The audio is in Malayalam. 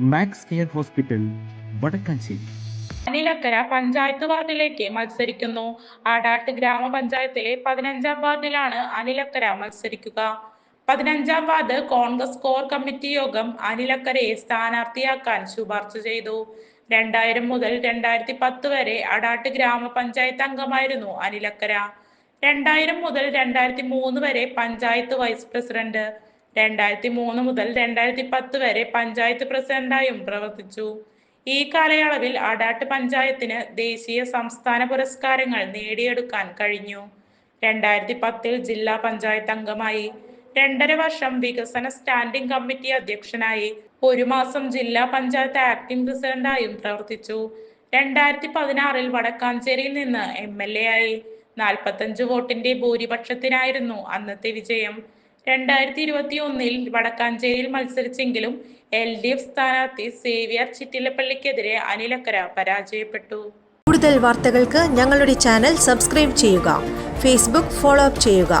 Max care hospital Vadakkanchery. Anilakkara panchayat വാർഡിലേക്ക് മത്സരിക്കുന്നു. ആടാട്ട് ഗ്രാമപഞ്ചായത്തിലെ പതിനഞ്ചാം വാർഡിലാണ് അനിലക്കര മത്സരിക്കുക. പതിനഞ്ചാം വാർഡ് കോൺഗ്രസ് കോർ കമ്മിറ്റി യോഗം അനിലക്കരയെ സ്ഥാനാർത്ഥിയാക്കാൻ ശുപാർശ ചെയ്തു. രണ്ടായിരം മുതൽ രണ്ടായിരത്തി പത്ത് വരെ അടാട്ട് ഗ്രാമപഞ്ചായത്ത് അംഗമായിരുന്നു അനിലക്കര. രണ്ടായിരം മുതൽ രണ്ടായിരത്തി മൂന്ന് വരെ പഞ്ചായത്ത് വൈസ് പ്രസിഡന്റ്. രണ്ടായിരത്തി മൂന്ന് മുതൽ രണ്ടായിരത്തി പത്ത് വരെ പഞ്ചായത്ത് പ്രസിഡന്റായും പ്രവർത്തിച്ചു. ഈ കാലയളവിൽ അടാട്ട് പഞ്ചായത്തിന് ദേശീയ സംസ്ഥാന പുരസ്കാരങ്ങൾ നേടിയെടുക്കാൻ കഴിഞ്ഞു. രണ്ടായിരത്തി പത്തിൽ ജില്ലാ പഞ്ചായത്ത് അംഗമായി. രണ്ടര വർഷം വികസന സ്റ്റാൻഡിംഗ് കമ്മിറ്റി അധ്യക്ഷനായി. ഒരു മാസം ജില്ലാ പഞ്ചായത്ത് ആക്ടിംഗ് പ്രസിഡന്റായും പ്രവർത്തിച്ചു. രണ്ടായിരത്തി പതിനാറിൽ വടക്കാഞ്ചേരിയിൽ നിന്ന് എം എൽ എ ആയി. നാൽപ്പത്തഞ്ച് വോട്ടിന്റെ ഭൂരിപക്ഷത്തിനായിരുന്നു അന്നത്തെ വിജയം. രണ്ടായിരത്തി ഇരുപത്തി ഒന്നിൽ വടക്കാഞ്ചേരിയിൽ മത്സരിച്ചെങ്കിലും എൽ ഡി എഫ് സ്ഥാനാർത്ഥി സേവ്യർ ചിറ്റിലപ്പള്ളിക്കെതിരെ അനിലക്കര പരാജയപ്പെട്ടു. കൂടുതൽ വാർത്തകൾക്ക് ഞങ്ങളുടെ ചാനൽ സബ്സ്ക്രൈബ് ചെയ്യുക. ഫേസ്ബുക്ക് ഫോളോ അപ്പ് ചെയ്യുക.